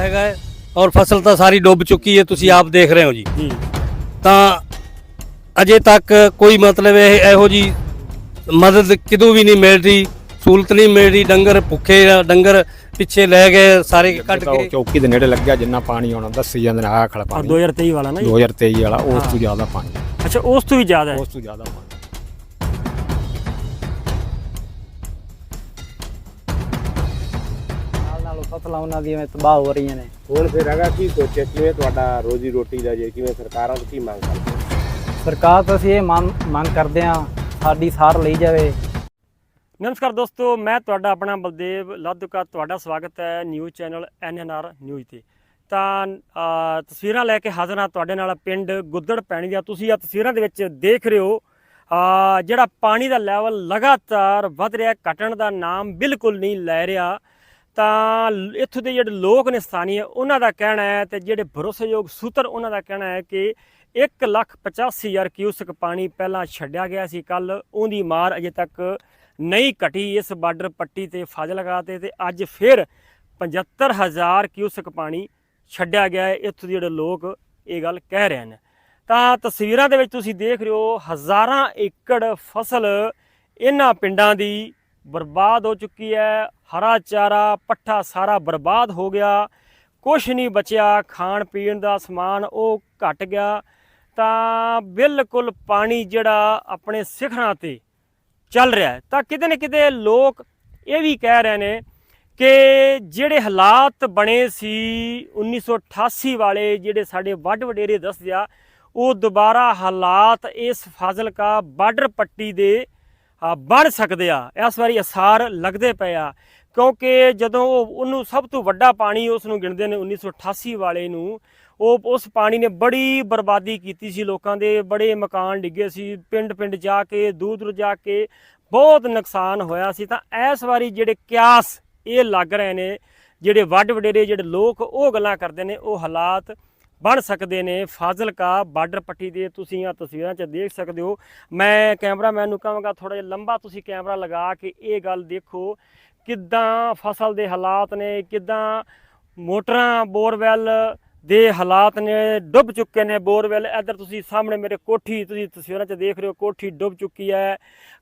ਹੈਗਾ ਹੈ ਔਰ ਫਸਲ ਤਾਂ ਸਾਰੀ ਡੁੱਬ ਚੁੱਕੀ ਹੈ ਤੁਸੀਂ ਆਪ ਦੇਖ ਰਹੇ ਹੋ ਜੀ। ਤਾਂ ਅਜੇ ਤੱਕ ਕੋਈ ਮਤਲਬ ਇਹ ਇਹੋ ਜੀ ਮਦਦ ਕਿਦੋਂ ਵੀ ਨਹੀਂ ਮਿਲ ਰਹੀ ਸਹੂਲਤ ਨਹੀਂ ਮਿਲ ਰਹੀ ਡੰਗਰ ਭੁੱਖੇ ਆ, ਡੰਗਰ ਪਿੱਛੇ ਲੈ ਗਏ ਸਾਰੇ ਤਾਂ ਉਹ ਕੇ। ਚੌਕੀ ਦੇ ਨੇੜੇ ਲੱਗਿਆ ਜਿੰਨਾ ਪਾਣੀ ਆਉਣਾ ਦੱਸੀ ਜਾਂਦੇ ਨੇ ਆਹ ਖੜਾ ਪਾਣੀ। 2023 ਵਾਲਾ ਨਾ ਜੀ 2023 ਵਾਲਾ ਉਸ ਤੋਂ ਜ਼ਿਆਦਾ ਪਾਣੀ। ਅੱਛਾ ਉਸ ਤੋਂ ਵੀ ਜ਼ਿਆਦਾ ਹੈ? ਉਸ ਤੋਂ ਜ਼ਿਆਦਾ ਪਾਣੀ। ਫਸਲਾਂ ਉਹਨਾਂ ਦੀਆਂ ਤਬਾਹ ਹੋ ਰਹੀਆਂ ਨੇ। ਹੁਣ ਫਿਰ ਹੈਗਾ ਕੀ ਸੋਚਿਆ? ਕਿਵੇਂ ਤੁਹਾਡਾ ਰੋਜੀ ਰੋਟੀ ਦਾ ਜੇ ਕਿਵੇਂ ਸਰਕਾਰਾਂ ਤੋਂ ਕੀ ਮੰਗ ਕਰਦੇ? ਸਰਕਾਰ ਤੋਂ ਅਸੀਂ ਇਹ ਮੰਗ ਮੰਗ ਕਰਦੇ ਹਾਂ ਸਾਡੀ ਸਾਰ ਲਈ ਜਾਵੇ। ਨਮਸਕਾਰ ਦੋਸਤੋ ਮੈਂ ਤੁਹਾਡਾ ਆਪਣਾ ਬਲਦੇਵ ਲਾਧੂਕਾ ਤੁਹਾਡਾ ਸਵਾਗਤ ਹੈ ਨਿਊਜ਼ ਚੈਨਲ ਐਨਐਨਆਰ ਨਿਊਜ਼ ਤੇ। ਤਾਂ ਅ, ਤਸਵੀਰਾਂ ਲੈ ਕੇ ਹਾਜ਼ਰ ਹਾਂ ਤੁਹਾਡੇ ਨਾਲ ਪਿੰਡ ਗੁੱਦੜ ਪੈਣੀ ਦੀਆਂ। ਤੁਸੀਂ ਆ ਤਸਵੀਰਾਂ ਦੇ ਵਿੱਚ ਦੇਖ ਰਹੇ ਹੋ ਅ, ਜਿਹੜਾ ਪਾਣੀ ਦਾ ਲੈਵਲ ਲਗਾਤਾਰ ਵੱਧ ਰਿਹਾ ਘਟਣ ਦਾ ਨਾਮ ਬਿਲਕੁਲ ਨਹੀਂ ਲੈ ਰਿਹਾ। ਤਾਂ ਇੱਥੋਂ ਦੇ ਜਿਹੜੇ ਲੋਕ ਨੇ ਸਥਾਨੀ ਉਹਨਾਂ ਦਾ ਕਹਿਣਾ ਹੈ ਤੇ ਜਿਹੜੇ ਭਰੋਸੇਯੋਗ ਸੂਤਰ ਉਹਨਾਂ ਦਾ ਕਹਿਣਾ ਹੈ ਕਿ 1 ਲੱਖ 85 ਹਜ਼ਾਰ ਕਿਊਸਕ ਪਾਣੀ ਪਹਿਲਾਂ ਛੱਡਿਆ ਗਿਆ ਸੀ। ਕੱਲ ਉਹਦੀ ਮਾਰ ਅਜੇ ਤੱਕ ਨਹੀਂ ਘਟੀ। ਇਸ ਬਾਰਡਰ ਪੱਟੀ ਤੇ ਫਾਜ਼ਿਲਕਾ ਤੇ ਤੇ ਅੱਜ ਫਿਰ 75000 ਕਿਊਸਕ ਪਾਣੀ ਛੱਡਿਆ ਗਿਆ ਹੈ। ਇੱਥੋਂ ਦੇ ਜਿਹੜੇ ਲੋਕ ਇਹ ਗੱਲ ਕਹਿ ਰਹੇ ਨੇ ਤਾਂ ਤਸਵੀਰਾਂ ਦੇ ਵਿੱਚ ਤੁਸੀਂ ਦੇਖ ਰਹੇ ਹੋ ਹਜ਼ਾਰਾਂ ਏਕੜ ਫਸਲ ਇਹਨਾਂ ਪਿੰਡਾਂ ਦੀ ਬਰਬਾਦ ਹੋ ਚੁੱਕੀ ਹੈ, ਹਰਾ ਚਾਰਾ, ਪੱਠਾ ਸਾਰਾ ਬਰਬਾਦ ਹੋ ਗਿਆ। ਕੁਝ ਨਹੀਂ ਬਚਿਆ, ਖਾਣ ਪੀਣ ਦਾ ਸਮਾਨ ਉਹ ਘਟ ਗਿਆ। ਤਾਂ ਬਿਲਕੁਲ ਪਾਣੀ ਜਿਹੜਾ ਆਪਣੇ ਸਿਖਰਾਂ ਤੇ ਚੱਲ ਰਿਹਾ ਹੈ। ਤਾਂ ਕਿਤੇ ਨਾ ਕਿਤੇ ਲੋਕ ਇਹ ਵੀ ਕਹਿ ਰਹੇ ਨੇ ਕਿ ਜਿਹੜੇ ਹਾਲਾਤ ਬਣੇ ਸੀ 1988 ਵਾਲੇ, ਜਿਹੜੇ ਸਾਡੇ ਵੱਡ ਵਡੇਰੇ ਦੱਸਦੇ ਆ, ਉਹ ਦੁਬਾਰਾ ਹਾਲਾਤ ਇਸ ਫਾਜ਼ਿਲਕਾ ਬਾਰਡਰ ਪੱਟੀ ਦੇ ਬਣ ਸਕਦੇ ਆ। ਇਸ ਵਾਰੀ ਅਸਾਰ ਲੱਗਦੇ ਪਏ ਆ, ਕਿਉਂਕਿ ਜਦੋਂ ਉਹ ਉਹਨੂੰ ਸਭ ਤੋਂ ਵੱਡਾ ਪਾਣੀ ਉਸ ਨੂੰ ਗਿਣਦੇ ਨੇ 1988 ਵਾਲੇ ਨੂੰ, ਉਹ ਉਸ ਪਾਣੀ ਨੇ ਬੜੀ ਬਰਬਾਦੀ ਕੀਤੀ ਸੀ ਲੋਕਾਂ ਦੇ, ਬੜੇ ਮਕਾਨ ਡਿੱਗੇ ਸੀ ਪਿੰਡ ਪਿੰਡ ਜਾ ਕੇ ਦੂਰ ਦੂਰ ਜਾ ਕੇ ਬਹੁਤ ਨੁਕਸਾਨ ਹੋਇਆ ਸੀ। ਤਾਂ ਇਸ ਵਾਰੀ ਜਿਹੜੇ ਕਿਆਸ ਇਹ ਲੱਗ ਰਹੇ ਨੇ, ਜਿਹੜੇ ਵੱਡ ਵਡੇਰੇ ਜਿਹੜੇ ਲੋਕ ਉਹ ਗੱਲਾਂ ਕਰਦੇ ਨੇ, ਉਹ ਹਾਲਾਤ ਬਣ ਸਕਦੇ ਨੇ। ਫਾਜ਼ਿਲਕਾ ਬਾਰਡਰ ਪੱਟੀ ਦੇ ਤੁਸੀਂ ਆ ਤਸਵੀਰਾਂ 'ਚ ਦੇਖ ਸਕਦੇ ਹੋ। ਮੈਂ ਕੈਮਰਾਮੈਨ ਨੂੰ ਕਹਾਂਗਾ ਥੋੜਾ ਜਿਹਾ ਲੰਬਾ ਤੁਸੀਂ ਕੈਮਰਾ ਲਗਾ ਕੇ ਇਹ ਗੱਲ ਦੇਖੋ। ਕਿੱਦਾਂ ਫਸਲ ਦੇ ਹਾਲਾਤ ਨੇ ਕਿੱਦਾਂ ਮੋਟਰਾਂ ਬੋਰਵੈਲ ਦੇ ਹਾਲਾਤ ਨੇ ਡੁੱਬ ਚੁੱਕੇ ਨੇ ਬੋਰਵੈਲ। ਇੱਧਰ ਤੁਸੀਂ ਸਾਹਮਣੇ ਮੇਰੇ ਕੋਠੀ ਤੁਸੀਂ ਤਸਵੀਰਾਂ 'ਚ ਦੇਖ ਰਹੇ ਹੋ ਕੋਠੀ ਡੁੱਬ ਚੁੱਕੀ ਹੈ।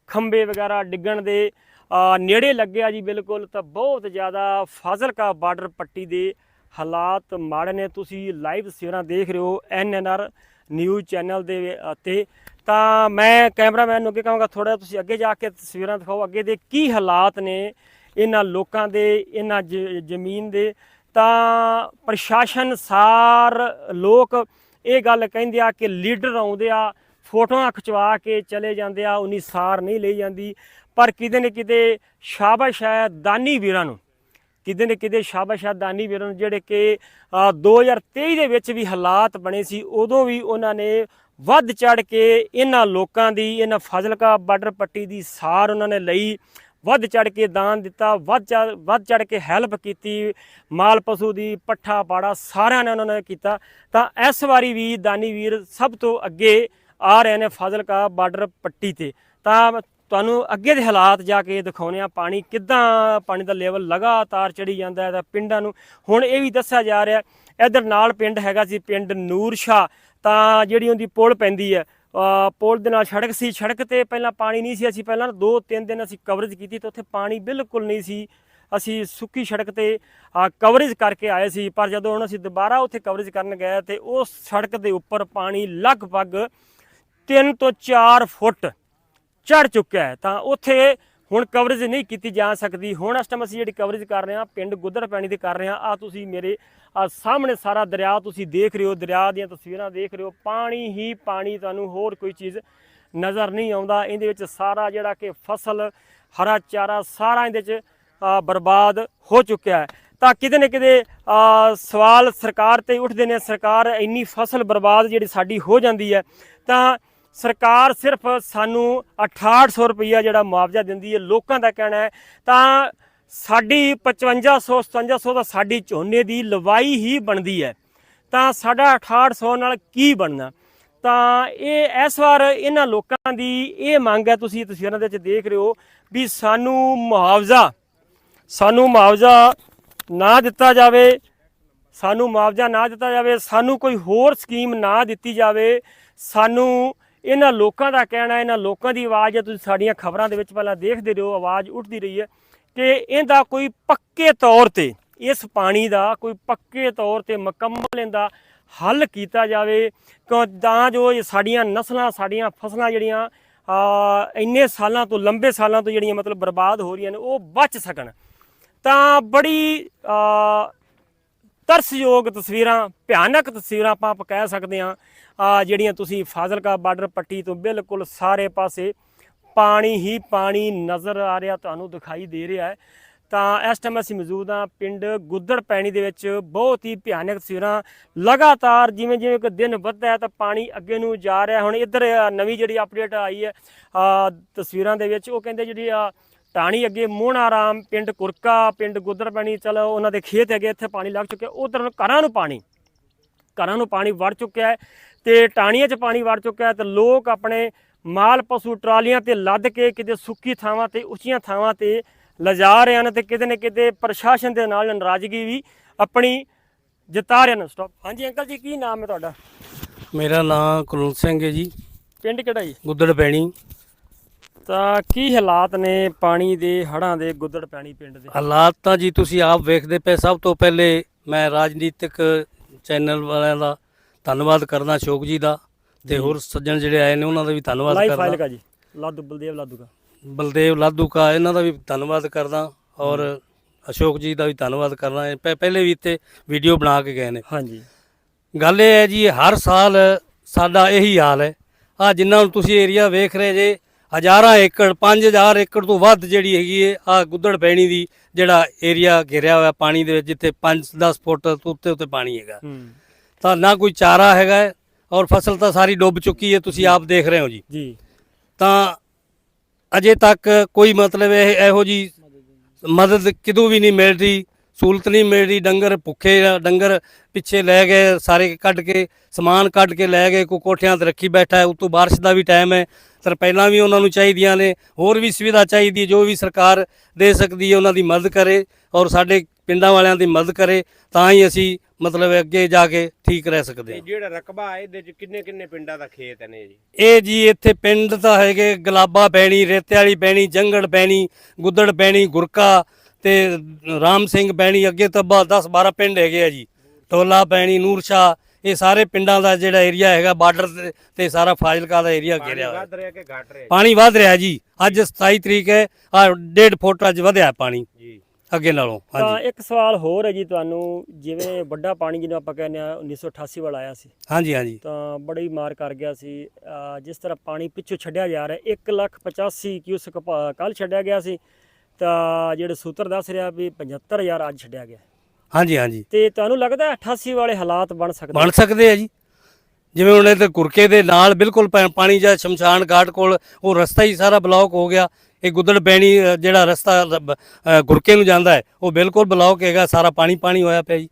ਖੰਬੇ ਵਗੈਰਾ ਡਿੱਗਣ ਦੇ ਅ, ਨੇੜੇ ਲੱਗਿਆ ਜੀ ਬਿਲਕੁਲ। ਤਾਂ ਬਹੁਤ ਜ਼ਿਆਦਾ ਫਾਜ਼ਿਲਕਾ ਬਾਰਡਰ ਪੱਟੀ ਦੇ ਹਾਲਾਤ ਮਾੜੇ ਨੇ। ਤੁਸੀਂ ਲਾਈਵ ਤਸਵੀਰਾਂ ਦੇਖ ਰਹੇ ਹੋ ਐਨਐਨਆਰ ਨਿਊਜ਼ ਚੈਨਲ ਦੇ ਤੇ। ਤਾਂ ਮੈਂ ਕੈਮਰਾਮੈਨ ਨੂੰ ਅੱਗੇ ਕਹਾਂਗਾ ਥੋੜਾ ਤੁਸੀਂ ਅੱਗੇ ਜਾ ਕੇ ਤਸਵੀਰਾਂ ਦਿਖਾਓ ਅੱਗੇ ਦੇ ਕੀ ਹਾਲਾਤ ਨੇ ਇਹਨਾਂ ਲੋਕਾਂ ਦੇ, ਇਹਨਾਂ ਜ- ਜ਼ਮੀਨ ਦੇ। ਤਾਂ ਪ੍ਰਸ਼ਾਸਨ ਸਾਰ ਲੋਕ ਇਹ ਗੱਲ ਕਹਿੰਦੇ ਆ ਕਿ ਲੀਡਰ ਆਉਂਦੇ ਆ, ਫੋਟੋਆਂ ਖਿਚਵਾ ਕੇ ਚਲੇ ਜਾਂਦੇ ਆ, ਉਨੀ ਸਾਰ ਨਹੀਂ ਲਈ ਜਾਂਦੀ। ਪਰ ਕਿਤੇ ਨਾ ਕਿਤੇ ਸ਼ਾਬਾਸ਼ ਹੈ ਦਾਨੀ ਵੀਰਾਂ ਨੂੰ। ਕਿਤੇ ਨਾ ਕਿਤੇ ਸ਼ਾਬਾਸ਼ ਦਾਨੀ ਵੀਰਾਂ ਨੂੰ ਜਿਹੜੇ ਕਿ ਅ, 2023 ਦੇ ਵਿੱਚ ਵੀ ਹਾਲਾਤ ਬਣੇ ਸੀ ਉਦੋਂ ਵੀ ਉਹਨਾਂ ਨੇ ਵੱਧ ਚੜ ਕੇ ਇਹਨਾਂ ਲੋਕਾਂ ਦੀ ਇਹਨਾਂ ਫਾਜ਼ਿਲਕਾ ਬਾਰਡਰ ਪੱਟੀ ਦੀ ਸਾਰ ਉਹਨਾਂ ਨੇ ਲਈ ਵੱਧ ਚੜ ਕੇ ਦਾਨ ਦਿੱਤਾ ਵੱਧ ਚੜ੍ਹ- ਵੱਧ ਚੜ ਕੇ ਹੈਲਪ ਕੀਤੀ ਮਾਲ ਪਸ਼ੂ ਦੀ ਪੱਠਾ ਪਾੜਾ ਸਾਰਿਆਂ ਨੇ ਉਹਨਾਂ ਨੇ ਕੀਤਾ। ਤਾਂ ਇਸ ਵਾਰੀ ਵੀ ਦਾਨੀ ਵੀਰ ਸਭ ਤੋਂ ਅੱਗੇ ਆ ਰਹੇ ਨੇ ਫਾਜ਼ਿਲਕਾ ਬਾਰਡਰ ਪੱਟੀ ਤੇ। ਤਾਂ ਤੁਹਾਨੂੰ ਅੱਗੇ ਦੇ ਹਾਲਾਤ ਜਾ ਕੇ ਦਿਖਾਉਣੇ ਆ ਪਾਣੀ ਕਿੱਦਾਂ ਪਾਣੀ ਦਾ ਲੈਵਲ ਲਗਾਤਾਰ ਚੜੀ ਜਾਂਦਾ ਹੈ ਤਾਂ ਪਿੰਡਾਂ ਨੂੰ। ਹੁਣ ਇਹ ਵੀ ਦੱਸਿਆ ਜਾ ਰਿਹਾ ਇਧਰ ਨਾਲ ਪਿੰਡ ਹੈਗਾ ਸੀ ਪਿੰਡ ਨੂਰ ਸ਼ਾ ਤਾਂ ਜਿਹੜੀ ਉਹਦੀ ਪੁਲ ਪੈਂਦੀ ਹੈ ਅ, ਪੁਲ ਦੇ ਨਾਲ ਸੜਕ ਸੀ। ਸੜਕ ਤੇ ਪਹਿਲਾਂ ਪਾਣੀ ਨਹੀਂ ਸੀ। ਅਸੀਂ ਪਹਿਲਾਂ ਦੋ ਤਿੰਨ ਦਿਨ ਅਸੀਂ ਕਵਰੇਜ ਕੀਤੀ ਤਾਂ ਉੱਥੇ ਪਾਣੀ ਬਿਲਕੁਲ ਨਹੀਂ ਸੀ। ਅਸੀਂ ਸੁੱਕੀ ਸੜਕ ਤੇ ਕਵਰੇਜ ਕਰਕੇ ਆਏ ਸੀ। ਪਰ ਜਦੋਂ ਹੁਣ ਅਸੀਂ ਦੁਬਾਰਾ ਉੱਥੇ ਕਵਰੇਜ ਕਰਨ ਗਏ ਤੇ ਉਸ ਸੜਕ ਦੇ ਉੱਪਰ ਪਾਣੀ ਲਗਭਗ 3 ਤੋਂ 4 ਫੁੱਟ ਚੜ ਚੁੱਕਿਆ ਹੈ। ਤਾਂ ਉੱਥੇ ਹੁਣ ਕਵਰੇਜ ਨਹੀਂ ਕੀਤੀ ਜਾ ਸਕਦੀ। ਹੁਣ ਇਸ ਟਾਈਮ ਅਸੀਂ ਜਿਹੜੀ ਕਵਰੇਜ ਕਰ ਰਹੇ ਹਾਂ, ਪਿੰਡ ਗੁੱਦਰ ਪੈਣੀ ਦੇ ਕਰ ਰਹੇ ਹਾਂ। ਆ ਤੁਸੀਂ ਮੇਰੇ ਆ ਸਾਹਮਣੇ ਸਾਰਾ ਦਰਿਆ ਤੁਸੀਂ ਦੇਖ ਰਹੇ ਹੋ। ਦਰਿਆ ਦੀਆਂ ਤਸਵੀਰਾਂ ਦੇਖ ਰਹੇ ਹੋ। ਪਾਣੀ ਹੀ ਪਾਣੀ, ਤੁਹਾਨੂੰ ਹੋਰ ਕੋਈ ਚੀਜ਼ ਨਜ਼ਰ ਨਹੀਂ ਆਉਂਦਾ। ਇਹਦੇ ਵਿੱਚ ਸਾਰਾ ਜਿਹੜਾ ਕਿ ਫਸਲ, ਹਰਾ ਚਾਰਾ ਸਾਰਾ ਇਹਦੇ ਵਿੱਚ ਬਰਬਾਦ ਹੋ ਚੁੱਕਿਆ ਹੈ। ਤਾਂ ਕਿਤੇ ਨਾ ਕਿਤੇ ਸਵਾਲ ਸਰਕਾਰ ਤੇ ਉੱਠਦੇ ਨੇ। ਸਰਕਾਰ ਇੰਨੀ ਫਸਲ ਬਰਬਾਦ ਜਿਹੜੀ ਸਾਡੀ ਹੋ ਜਾਂਦੀ ਹੈ। ਤਾਂ ਸਰਕਾਰ ਸਿਰਫ ਸਾਨੂੰ 6800 ਰੁਪਈਆ ਜਿਹੜਾ ਮੁਆਵਜ਼ਾ ਦਿੰਦੀ ਹੈ, ਲੋਕਾਂ ਦਾ ਕਹਿਣਾ ਹੈ, ਤਾਂ ਸਾਡੀ 5500 5700 ਦਾ ਸਾਡੀ ਝੋਨੇ ਦੀ ਲਵਾਈ ਹੀ ਬਣਦੀ ਹੈ। ਤਾਂ ਸਾਡਾ 6800 ਨਾਲ ਕੀ ਬਣਨਾ? ਤਾਂ ਇਹ ਇਸ ਵਾਰ ਇਹਨਾਂ ਲੋਕਾਂ ਦੀ ਇਹ ਮੰਗ ਹੈ, ਤੁਸੀਂ ਤਸਵੀਰਾਂ ਦੇ ਵਿੱਚ ਦੇਖ ਰਹੇ ਹੋ ਵੀ ਸਾਨੂੰ ਮੁਆਵਜ਼ਾ ਸਾਨੂੰ ਮੁਆਵਜ਼ਾ ਨਾ ਦਿੱਤਾ ਜਾਵੇ, ਸਾਨੂੰ ਮੁਆਵਜ਼ਾ ਨਾ ਦਿੱਤਾ ਜਾਵੇ, ਸਾਨੂੰ ਕੋਈ ਹੋਰ ਸਕੀਮ ਨਾ ਦਿੱਤੀ ਜਾਵੇ, ਸਾਨੂੰ ਇਹਨਾਂ ਲੋਕਾਂ ਦਾ ਕਹਿਣਾ, ਇਹਨਾਂ ਲੋਕਾਂ ਦੀ ਆਵਾਜ਼ ਹੈ, ਤੁਸੀਂ ਸਾਡੀਆਂ ਖਬਰਾਂ ਦੇ ਵਿੱਚ ਪਹਿਲਾਂ ਦੇਖਦੇ ਰਹੋ, ਆਵਾਜ਼ ਉੱਠਦੀ ਰਹੀ ਹੈ ਕਿ ਇਹਦਾ ਕੋਈ ਪੱਕੇ ਤੌਰ ਤੇ ਇਸ ਪਾਣੀ ਦਾ ਕੋਈ ਪੱਕੇ ਤੌਰ ਤੇ ਮੁਕੰਮਲ ਇਹਦਾ ਹੱਲ ਕੀਤਾ ਜਾਵੇ ਤਾਂ ਜੋ ਸਾਡੀਆਂ ਨਸਲਾਂ, ਸਾਡੀਆਂ ਫਸਲਾਂ ਜਿਹੜੀਆਂ ਇੰਨੇ ਸਾਲਾਂ ਤੋਂ, ਲੰਬੇ ਸਾਲਾਂ ਤੋਂ ਜਿਹੜੀਆਂ ਮਤਲਬ ਬਰਬਾਦ ਹੋ ਰਹੀਆਂ ਨੇ, ਉਹ ਬਚ ਸਕਣ। ਤਾਂ ਬੜੀ ਤਰਸਯੋਗ ਤਸਵੀਰਾਂ, ਭਿਆਨਕ ਤਸਵੀਰਾਂ ਆਪਾਂ ਆਪ ਕਹਿ ਸਕਦੇ ਹਾਂ। ਆ ਜਿਹੜੀਆਂ ਤੁਸੀਂ ਫਾਜ਼ਿਲਕਾ ਬਾਰਡਰ ਪੱਟੀ ਤੋਂ ਬਿਲਕੁਲ ਸਾਰੇ ਪਾਸੇ ਪਾਣੀ ਹੀ ਪਾਣੀ ਨਜ਼ਰ ਆ ਰਿਹਾ ਤੁਹਾਨੂੰ ਦਿਖਾਈ ਦੇ ਰਿਹਾ ਹੈ। ਤਾਂ ਇਸ ਟਾਈਮ ਅਸੀਂ ਮੌਜੂਦ ਹਾਂ ਪਿੰਡ ਗੁੱਦੜ ਪੈਣੀ ਦੇ ਵਿੱਚ। ਬਹੁਤ ਹੀ ਭਿਆਨਕ ਤਸਵੀਰਾਂ, ਲਗਾਤਾਰ ਜਿਵੇਂ ਜਿਵੇਂ ਕਿ ਦਿਨ ਵੱਧਦਾ ਹੈ ਤਾਂ ਪਾਣੀ ਅੱਗੇ ਨੂੰ ਜਾ ਰਿਹਾ। ਹੁਣ ਇੱਧਰ ਨਵੀਂ ਜਿਹੜੀ ਅਪਡੇਟ ਆਈ ਹੈ ਤਸਵੀਰਾਂ ਦੇ ਵਿੱਚ, ਉਹ ਕਹਿੰਦੇ ਜਿਹੜੀ, ਆ ਟਾਣੀ ਅੱਗੇ ਮੋਹਣਾ ਰਾਮ ਪਿੰਡ ਕੁਰਕਾ ਪਿੰਡ ਗੁੱਦਰ ਪੈਣੀ ਚਲੋ ਉਹਨਾਂ ਦੇ ਖੇਤ ਹੈਗੇ ਇੱਥੇ ਪਾਣੀ ਲੱਗ ਚੁੱਕਿਆ ਉਧਰ ਘਰਾਂ ਨੂੰ ਪਾਣੀ ਘਰਾਂ ਨੂੰ ਪਾਣੀ ਵੜ ਚੁੱਕਿਆ ਹੈ ਤੇ ਟਾਣੀਆਂ 'ਚ ਪਾਣੀ ਵੜ ਚੁੱਕਿਆ ਹੈ ਤੇ ਲੋਕ ਆਪਣੇ ਮਾਲ ਪਸ਼ੂ ਟਰਾਲੀਆਂ ਤੇ ਲੱਦ ਕੇ ਕਿਤੇ ਸੁੱਕੀ ਥਾਵਾਂ ਤੇ ਉੱਚੀਆਂ ਥਾਵਾਂ ਤੇ ਲਿਜਾ ਰਹੇ ਹਨ ਤੇ ਕਿਤੇ ਨਾ ਕਿਤੇ ਪ੍ਰਸ਼ਾਸਨ ਦੇ ਨਾਲ ਨਾਰਾਜ਼ਗੀ ਵੀ ਆਪਣੀ ਜਤਾ ਰਹੇ ਹਨ। ਸਟਾਪ ਹਾਂਜੀ ਅੰਕਲ ਜੀ ਕੀ ਨਾਮ ਹੈ ਤੁਹਾਡਾ? ਮੇਰਾ ਨਾਮ ਕੁਲਵੰਤ ਸਿੰਘ ਹੈ ਜੀ। ਪਿੰਡ ਕਿਹੜਾ ਜੀ? ਗੁੱਦੜ ਪੈਣੀ। ਤਾਂ ਕੀ ਹਾਲਾਤ ਨੇ ਪਾਣੀ ਦੇ ਹੜ੍ਹਾਂ ਦੇ ਗੁੱਦੜ ਪੈਣੀ ਪਿੰਡ ਦੇ? ਹਾਲਾਤ ਤਾਂ ਜੀ ਤੁਸੀਂ ਆਪ ਵੇਖਦੇ ਪਏ ਸਭ ਤੋਂ ਪਹਿਲੇ ਮੈਂ ਰਾਜਨੀਤਿਕ ਚੈਨਲ ਵਾਲਿਆਂ ਦਾ ਧੰਨਵਾਦ ਕਰਦਾ ਅਸ਼ੋਕ ਜੀ ਦਾ ਤੇ ਹੋਰ ਸੱਜਣ ਜਿਹੜੇ ਆਏ ਨੇ ਉਹਨਾਂ ਦਾ ਵੀ ਧੰਨਵਾਦ ਲਾਈਵ ਕਰਦਾ। ਫਾਈਲ ਕਾ ਜੀ? ਲਾਦੂ ਬਲਦੇਵ ਲਾਦੂ ਕਾ। ਬਲਦੇਵ ਲਾਧੂਕਾ ਇਹਨਾਂ ਦਾ ਵੀ ਧੰਨਵਾਦ ਕਰਦਾ ਔਰ ਅਸ਼ੋਕ ਜੀ ਦਾ ਵੀ ਧੰਨਵਾਦ ਕਰਦਾ। ਪਹਿਲੇ ਵੀ ਇੱਥੇ ਵੀਡੀਓ ਬਣਾ ਕੇ ਗਏ ਨੇ। ਹਾਂਜੀ। ਗੱਲ ਇਹ ਹੈ ਜੀ ਹਰ ਸਾਲ ਸਾਡਾ ਇਹੀ ਹਾਲ ਹੈ। ਆ ਜਿੰਨਾ ਨੂੰ ਤੁਸੀਂ ਏਰੀਆ ਵੇਖ ਰਹੇ ਜੇ ਹਜ਼ਾਰਾਂ ਏਕੜ 5000 ਏਕੜ ਤੋਂ ਵੱਧ ਜਿਹੜੀ ਹੈਗੀ ਹੈ ਆ ਗੁੱਦੜ ਪੈਣੀ ਦੀ ਜਿਹੜਾ ਏਰੀਆ ਘਿਰਿਆ ਹੋਇਆ ਪਾਣੀ ਦੇ ਵਿੱਚ ਜਿੱਥੇ 5-10 ਫੁੱਟ ਤੋਂ ਉੱਤੇ ਉੱਤੇ ਪਾਣੀ ਹੈਗਾ। ਤਾਂ ਨਾ ਕੋਈ ਚਾਰਾ ਹੈਗਾ ਔਰ ਫਸਲ ਤਾਂ ਸਾਰੀ ਡੁੱਬ ਚੁੱਕੀ ਹੈ ਤੁਸੀਂ ਆਪ ਦੇਖ ਰਹੇ ਹੋ ਜੀ। ਜੀ। ਤਾਂ ਅਜੇ ਤੱਕ ਕੋਈ ਮਤਲਬ ਇਹ ਇਹੋ ਜੀ ਮਦਦ ਕਿਦੋਂ ਵੀ ਨਹੀਂ ਮਿਲ ਰਹੀ। ਸਹੂਲਤ ਨਹੀਂ ਮਿਲ ਰਹੀ ਡੰਗਰ ਭੁੱਖੇ ਆ, ਡੰਗਰ ਪਿੱਛੇ ਲੈ ਗਏ ਸਾਰੇ ਕੱਢ ਕੇ ਸਮਾਨ ਕੱਢ ਕੇ ਲੈ ਗਏ ਕੋ ਕੋਠਿਆਂ ਤੇ ਰੱਖੀ ਬੈਠਾ ਹੈ ਉਤੋਂ ਬਾਰਿਸ਼ ਦਾ ਵੀ ਟਾਈਮ ਹੈ। ਤਾਂ ਪਹਿਲਾਂ ਵੀ ਉਹਨਾਂ ਨੂੰ ਚਾਹੀਦੀਆਂ ਨੇ ਹੋਰ ਵੀ ਸੁਵਿਧਾ ਚਾਹੀਦੀ ਹੈ ਜੋ ਵੀ ਸਰਕਾਰ ਦੇ ਸਕਦੀ ਹੈ ਉਹਨਾਂ ਦੀ ਮਦਦ ਕਰੇ ਔਰ ਸਾਡੇ ਪਿੰਡਾਂ ਵਾਲਿਆਂ ਦੀ ਮਦਦ ਕਰੇ ਤਾਂ ਹੀ ਅਸੀਂ ਮਤਲਬ ਅੱਗੇ ਜਾ ਕੇ ਠੀਕ ਰਹਿ ਸਕਦੇ ਹਾਂ। ਜਿਹੜਾ ਰਕਬਾ ਹੈ ਇਹਦੇ ਚ ਕਿੰਨੇ ਕਿੰਨੇ ਪਿੰਡਾਂ ਦਾ ਖੇਤ ਨੇ ਜੀ? ਇਹ ਜੀ ਇੱਥੇ ਪਿੰਡ ਤਾਂ ਹੈਗੇ ਗਲਾਬਾ ਪੈਣੀ ਰੇਤੇ ਵਾਲੀ ਪੈਣੀ ਜੰਗੜ ਪੈਣੀ ਗੁੱਦੜ ਪੈਣੀ ਗੁਰਕਾ ਤੇ ਰਾਮ ਸਿੰਘ ਪੈਣੀ ਅੱਗੇ ਤਾਂ 10 12 ਪਿੰਡ ਹੈਗੇ ਆ ਜੀ। ਟੋਲਾ ਪੈਣੀ ਨੂਰਸ਼ਾ ਇਹ ਸਾਰੇ ਪਿੰਡਾਂ ਦਾ ਜਿਹੜਾ ਏਰੀਆ ਹੈਗਾ ਬਾਰਡਰ ਤੇ- ਤੇ ਸਾਰਾ ਫਾਜ਼ਿਲਕਾ ਦਾ ਏਰੀਆ ਘਿਰਿਆ ਹੋਇਆ। ਰਿਹਾ ਕਿ ਘਟ ਰਿਹਾ? ਪਾਣੀ ਵੱਧ ਰਿਹਾ ਜੀ। ਅੱਜ 27 ਤਰੀਕ ਹੈ ਆ 1.5 ਫੁੱਟ ਅੱਜ ਵਧਿਆ ਪਾਣੀ। ਜੀ। ਅੱਗੇ ਨਾਲੋਂ ਤਾਂ ਹਾਂਜੀ। ਇੱਕ ਸਵਾਲ ਹੋਰ ਹੈ ਜੀ ਤੁਹਾਨੂੰ ਜਿਵੇਂ ਵੱਡਾ ਪਾਣੀ ਜਿਹਨੂੰ ਆਪਾਂ ਕਹਿੰਦੇ ਆ 1988 ਵਾਲਾ ਆਇਆ ਸੀ। ਹਾਂਜੀ ਹਾਂਜੀ। ਤਾਂ ਬੜੀ ਮਾਰ ਕਰ ਗਿਆ ਸੀ। ਜਿਸ ਤਰ੍ਹਾਂ ਪਾਣੀ ਪਿੱਛੋਂ ਛੱਡਿਆ ਜਾ ਰਿਹਾ 1 ਲੱਖ 85 ਕਿਊਸਕ ਕੱਲ ਛੱਡਿਆ ਗਿਆ ਸੀ। ਤਾਂ ਜਿਹੜੇ ਸੂਤਰ ਦੱਸ ਰਿਹਾ ਵੀ 75000 ਅੱਜ ਛੱਡਿਆ ਗਿਆ। ਹਾਂਜੀ ਹਾਂਜੀ। ਤੇ ਤੁਹਾਨੂੰ ਲੱਗਦਾ 88 ਵਾਲੇ ਹਾਲਾਤ ਬਣ ਸਕਦੇ? ਬਣ ਸਕਦੇ ਆ ਜੀ। ਜਿਵੇਂ ਹੁਣ ਇਹ ਗੁਰਕੇ ਦੇ ਨਾਲ ਬਿਲਕੁਲ ਪਾ- ਪਾਣੀ ਜਾਂ ਸ਼ਮਸ਼ਾਨ ਘਾਟ ਕੋਲ ਉਹ ਰਸਤਾ ਹੀ ਸਾਰਾ ਬਲੌਕ ਹੋ ਗਿਆ। ਇਹ ਗੁੱਦੜ ਪੈਣੀ ਅ, ਜਿਹੜਾ ਰਸਤਾ ਅ, ਗੁਰਕੇ ਨੂੰ ਜਾਂਦਾ ਹੈ ਉਹ ਬਿਲਕੁਲ ਬਲੌਕ ਹੈਗਾ ਸਾਰਾ ਪਾਣੀ ਪਾਣੀ ਹੋਇਆ ਪਿਆ ਜੀ।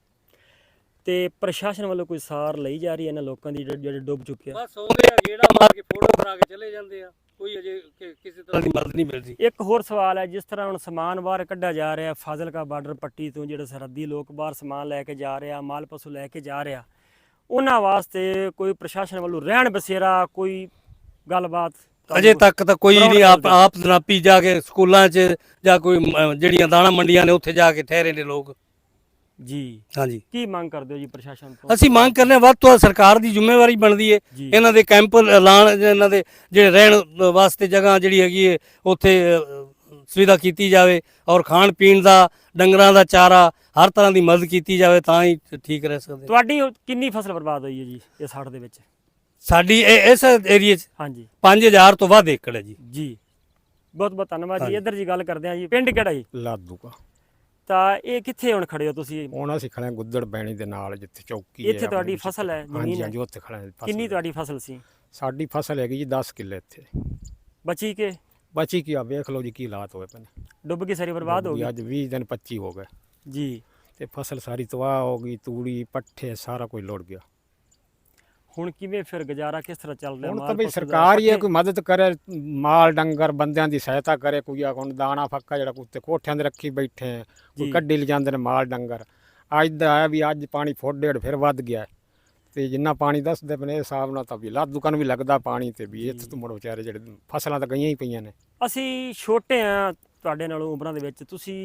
ਤੇ ਪ੍ਰਸ਼ਾਸਨ ਵੱਲੋਂ ਕੋਈ ਸਾਰ ਲਈ ਜਾ ਰਹੀ ਹੈ ਇਹਨਾਂ ਲੋਕਾਂ ਦੀ ਜਿਹੜੇ ਜਿਹੜੇ ਡੁੱਬ ਚੁੱਕੇ ਆ? ਬਸ ਆ ਗੇੜਾ ਮਾਰ ਕੇ ਫੋਟੋ ਕਰਾ ਕੇ ਚਲੇ ਜਾਂਦੇ ਆ। ਕੋਈ ਅਜੇ ਤਰ੍ਹਾਂ ਦੀ ਮਦਦ ਨਹੀਂ ਮਿਲਦੀ। ਇੱਕ ਹੋਰ ਸਵਾਲ ਹੈ ਜਿਸ ਤਰ੍ਹਾਂ ਹੁਣ ਸਮਾਨ ਬਾਹਰ ਕੱਢਿਆ ਜਾ ਰਿਹਾ ਫਾਜ਼ਿਲਕਾ ਬਾਰਡਰ ਪੱਟੀ ਤੋਂ ਜਿਹੜੇ ਸਰਹੱਦੀ ਲੋਕ ਬਾਹਰ ਸਮਾਨ ਲੈ ਕੇ ਜਾ ਰਿਹਾ ਮਾਲ ਪਸ਼ੂ ਲੈ ਕੇ ਜਾ ਰਿਹਾ ਉਹਨਾਂ ਵਾਸਤੇ ਕੋਈ ਪ੍ਰਸ਼ਾਸਨ ਵੱਲੋਂ ਰਹਿਣ ਬਸੇਰਾ ਕੋਈ ਗੱਲਬਾਤ ਅਜੇ ਤੱਕ ਤਾਂ ਕੋਈ ਨਹੀਂ ਆਪ ਆਪ ਜਨਾਪੀ ਜਾ ਕੇ ਸਕੂਲਾਂ 'ਚ ਜਾਂ ਕੋਈ ਜਿਹੜੀਆਂ ਦਾਣਾ ਮੰਡੀਆਂ ਨੇ ਉੱਥੇ ਜਾ ਕੇ ਠਹਿਰੇ ਨੇ ਲੋਕ। ਜੀ। ਹਾਂਜੀ। ਕੀ ਮੰਗ ਕਰਦੇ ਹੋ ਜੀ ਪ੍ਰਸ਼ਾਸਨ ਤੋਂ? ਅਸੀਂ ਮੰਗ ਕਰਨੇ ਹਾਂ ਵੱਧ ਤੋਂ ਵੱਧ ਸਰਕਾਰ ਦੀ ਜ਼ਿੰਮੇਵਾਰੀ ਬਣਦੀ ਜੀ। ਇਹਨਾਂ ਦੇ ਕੈਂਪ ਐਲਾਨ ਇਹਨਾਂ ਦੇ ਜਿਹੜੇ ਰਹਿਣ ਵਾਸਤੇ ਜਗ੍ਹਾ ਜਿਹੜੀ ਹੈਗੀ ਹੈ ਉੱਥੇ ਅ, ਸੁਵਿਧਾ ਕੀਤੀ ਜਾਵੇ ਔਰ ਖਾਣ ਪੀਣ ਦਾ ਡੰਗਰਾਂ ਦਾ ਚਾਰਾ ਹਰ ਤਰ੍ਹਾਂ ਦੀ ਮਦਦ ਕੀਤੀ ਜਾਵੇ ਤਾਂ ਹੀ ਠੀਕ ਰਹਿ ਸਕਦੇ। ਤੁਹਾਡੀ ਉਹ ਕਿੰਨੀ ਫਸਲ ਬਰਬਾਦ ਹੋਈ ਹੈ ਜੀ ਇਸ ਹੜ੍ਹ ਦੇ ਵਿੱਚ? ਸਾਡੀ ਇਹ- ਇਸ ਏਰੀਏ 'ਚ ਹਾਂਜੀ। 5000 ਤੋਂ ਵੱਧ ਏਕੜ ਹੈ ਜੀ। ਜੀ। ਬਹੁਤ ਬਹੁਤ ਧੰਨਵਾਦ ਜੀ। ਇੱਧਰ ਜੀ ਗੱਲ ਕਰਦੇ ਹਾਂ ਜੀ। ਪਿੰਡ ਕਿਹੜਾ ਜੀ? ਲਾਧੂਕਾ ਤਾਂ ਇਹ ਕਿੱਥੇ ਹੁਣ ਖੜੇ ਹੋ ਤੁਸੀਂ? ਹੁਣ ਅਸੀਂ ਖੜੇ ਗੁੱਦੜ ਪੈਣੀ ਦੇ ਨਾਲ ਜਿੱਥੇ ਚੌਕੀ ਹੈ ਇੱਥੇ ਤੁਹਾਡੀ। ਫਸਲ ਹੈ ਜ਼ਮੀਨ ਹੈ? ਹਾਂਜੀ ਉੱਥੇ ਖੜੇ ਹਾਂ। ਕਿੰਨੀ ਤੁਹਾਡੀ ਫਸਲ ਸੀ? ਸਾਡੀ ਫਸਲ ਹੈਗੀ ਜੀ 10 ਕਿੱਲੇ ਇੱਥੇ। ਬਚੀ ਕਿ? ਬਚੀ ਕੀ ਆ ਵੇਖ ਲਓ ਜੀ ਕੀ ਹਾਲਾਤ ਹੋਏ ਪਏ ਡੁੱਬ ਗਈ ਸਾਰੀ ਬਰਬਾਦ ਹੋ ਗਈ ਅੱਜ 20 ਦਿਨ 25 ਹੋ ਗਏ। ਜੀ। ਤੇ ਫਸਲ ਸਾਰੀ ਤਬਾਹ ਹੋ ਗਈ ਤੂੜੀ ਪੱਠੇ ਸਾਰਾ ਕੁਝ ਲੁੜ ਗਿਆ। ਹੁਣ ਕਿਵੇਂ ਫਿਰ ਗੁਜ਼ਾਰਾ ਕਿਸ ਤਰ੍ਹਾਂ ਚੱਲ ਰਿਹਾ ਹੁਣ ਤਾਂ ਵੀ? ਸਰਕਾਰ ਹੀ ਕੋਈ ਮਦਦ ਕਰੇ ਮਾਲ ਡੰਗਰ ਬੰਦਿਆਂ ਦੀ ਸਹਾਇਤਾ ਕਰੇ ਕੋਈ ਆ ਹੁਣ ਦਾਣਾ ਫੱਕਾ ਜਿਹੜਾ ਕੁੱਤੇ ਕੋਠਿਆਂ ਦੇ ਰੱਖੀ ਬੈਠੇ ਹੈ, ਕੋਈ। ਕੱਢੀ ਲਿਜਾਂਦੇ ਨੇ ਮਾਲ ਡੰਗਰ ਅੱਜ ਦਾ ਆਇਆ ਵੀ ਅੱਜ ਪਾਣੀ ਫੁੱਟ ਡੇਢ ਫਿਰ ਵੱਧ ਗਿਆ। ਤੇ ਜਿੰਨਾ ਪਾਣੀ ਦੱਸਦੇ ਪਏ ਨੇ ਇਸ ਹਿਸਾਬ ਨਾਲ ਤਾਂ ਵੀ ਲਾਦੂ ਨੂੰ ਵੀ ਲੱਗਦਾ ਪਾਣੀ ਤੇ ਵੀ ਇੱਥੇ ਤੋਂ ਮੁੜ ਵਿਚਾਰੇ ਜਿਹੜੇ ਫਸਲਾਂ ਤਾਂ ਗਈਆਂ ਹੀ ਪਈਆਂ ਨੇ ਅਸੀਂ ਛੋਟੇ ਆ ਤੁਹਾਡੇ ਨਾਲੋਂ ਉਮਰਾਂ ਦੇ ਵਿੱਚ ਤੁਸੀਂ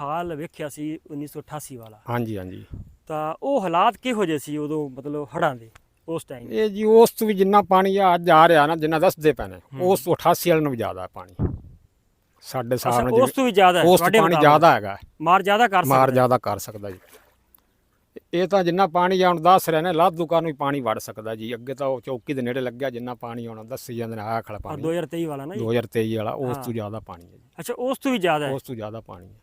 ਹਾਲ ਵੇਖਿਆ ਸੀ 1988 ਵਾਲਾ ਹਾਂਜੀ ਹਾਂਜੀ ਤਾਂ ਉਹ ਹਾਲਾਤ ਕਿਹੋ ਜਿਹੇ ਸੀ ਉਦੋਂ ਮਤਲਬ ਹੜ੍ਹਾਂ ਦੇ ਉਸ ਟਾਈਮ ਇਹ ਜੀ ਉਸ ਤੋਂ ਵੀ ਜਿੰਨਾ ਪਾਣੀ ਆ ਅੱਜ ਆ ਰਿਹਾ ਨਾ ਜਿੰਨਾ ਦੱਸਦੇ ਨੇ ਉਸ ਤੋਂ 88 ਵਾਲੇ ਨੂੰ ਵੀ ਜ਼ਿਆਦਾ ਹੈ ਪਾਣੀ। ਸਾਡੇ ਹਿਸਾਬ ਨਾਲ ਉਸ ਤੋਂ ਵੀ ਜ਼ਿਆਦਾ ਹੈ ਉਸ ਤੋਂ ਪਾਣੀ। ਜ਼ਿਆਦਾ ਹੈਗਾ ਮਾਰ ਜ਼ਿਆਦਾ ਕਰ ਮਾਰ ਸਕਦਾ ਜ਼ਿਆਦਾ ਕਰ ਸਕਦਾ ਜੀ। ਇਹ ਤਾਂ ਜਿੰਨਾ ਪਾਣੀ ਆ ਹੁਣ ਦੱਸ ਰਹੇ ਨੇ ਲਾਦੂਕਾ ਨੂੰ ਵੀ ਪਾਣੀ ਵੜ ਸਕਦਾ ਜੀ। ਅੱਗੇ ਤਾਂ ਉਹ ਚੌਕੀ ਦੇ ਨੇੜੇ ਲੱਗਿਆ ਜਿੰਨਾ ਪਾਣੀ ਆਉਣਾ ਦੱਸੀ ਜਾਂਦੇ ਨੇ ਆਹ ਖੜਾ ਪਾਣੀ। 2023 ਵਾਲਾ ਨਾ ਜੀ 2023 ਵਾਲਾ ਉਸ। ਤੋਂ ਜ਼ਿਆਦਾ ਪਾਣੀ ਹੈ ਜੀ। ਅੱਛਾ ਉਸ ਤੋਂ ਵੀ ਜ਼ਿਆਦਾ ਹੈ? ਉਸ ਤੋਂ ਜ਼ਿਆਦਾ ਪਾਣੀ ਹੈ।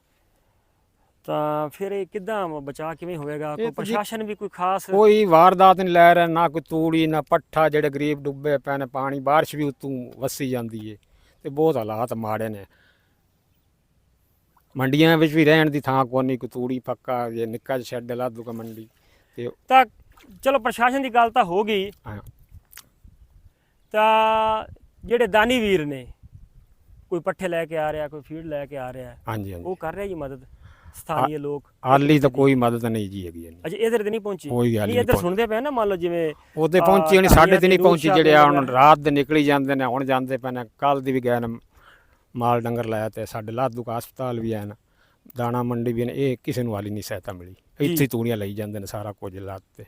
ਤਾਂ ਫਿਰ ਇਹ ਕਿੱਦਾਂ ਬਚਾ ਕਿਵੇਂ ਹੋਵੇਗਾ? ਕੋਈ ਪ੍ਰਸ਼ਾਸਨ ਵੀ ਕੋਈ ਖਾਸ ਕੋਈ ਵਾਰਦਾਤ ਨਹੀਂ ਲੈ ਰਿਹਾ ਨਾ ਕੋਈ ਤੂੜੀ ਨਾ ਪੱਠਾ ਜਿਹੜੇ ਗਰੀਬ ਡੁੱਬੇ ਪਏ ਨੇ ਪਾਣੀ ਬਾਰਿਸ਼ ਵੀ ਉਤੋਂ ਵਸੀ ਜਾਂਦੀ ਏ ਤੇ ਬਹੁਤ ਹਾਲਾਤ ਮਾੜੇ ਨੇ। ਮੰਡੀਆਂ ਵਿੱਚ ਵੀ ਰਹਿਣ ਦੀ ਥਾਂ ਕੋਈ ਨਹੀਂ ਕੋਈ ਤੂੜੀ ਪੱਕਾ ਜੇ ਨਿੱਕਾ ਜਿਹਾ ਸ਼ੈੱਡ ਲਾ ਦੂਗਾ ਮੰਡੀ ਤੇ ਤਾਂ ਚਲੋ ਪ੍ਰਸ਼ਾਸਨ ਦੀ ਗੱਲ ਤਾਂ ਹੋ ਗਈ। ਤਾਂ ਜਿਹੜੇ ਦਾਨੀ ਵੀਰ ਨੇ ਕੋਈ ਪੱਠੇ ਲੈ ਕੇ ਆ ਰਿਹਾ ਕੋਈ ਫੀਡ ਲੈ ਕੇ ਆ ਰਿਹਾ ਹਾਂਜੀ ਹਾਂਜੀ। ਉਹ ਕਰ ਰਿਹਾ ਜੀ ਮਦਦ? ਸਥਾਨੀय ਲੋਕ ਹਾਲੀ ਤਾਂ ਕੋਈ ਮਦਦ ਨਹੀਂ ਜੀ ਹੈਗੀ। ਅਜੇ ਇਧਰ ਤੇ ਨਹੀਂ ਪਹੁੰਚੀ ਕੋਈ ਗੱਲ ਨਹੀਂ ਨਹੀਂ ਇੱਧਰ। ਸੁਣਦੇ ਪਏ ਨਾ ਮੰਨ ਲਓ ਜਿਵੇਂ ਉਹਦੇ ਪਹੁੰਚੀ ਕਹਾਣੀਆਂ ਸਾਡੇ ਤੇ ਨਹੀਂ ਪਹੁੰਚੀ ਜਿਹੜੇ ਆ ਹੁਣ। ਰਾਤ ਦੇ ਨਿਕਲੀ ਜਾਂਦੇ ਨੇ ਹੁਣ ਜਾਂਦੇ ਪਏ ਨੇ ਕੱਲ ਦੀ ਵੀ ਗਏ ਨੇ ਮਾਲ ਡੰਗਰ ਲਾਇਆ ਤੇ ਸਾਡੇ ਲਾਦੂ ਹਸਪਤਾਲ ਵੀ ਆਏ ਨੇ ਦਾਣਾ ਮੰਡੀ ਵੀ ਨੇ ਇਹ ਕਿਸੇ ਨੂੰ ਹਾਲੀ ਨਹੀਂ ਸਹਾਇਤਾ ਮਿਲੀ ਇੱਥੇ ਤੂੜੀਆਂ ਲਈ ਜਾਂਦੇ ਨੇ ਸਾਰਾ ਕੁਝ ਲੱਤ ਤੇ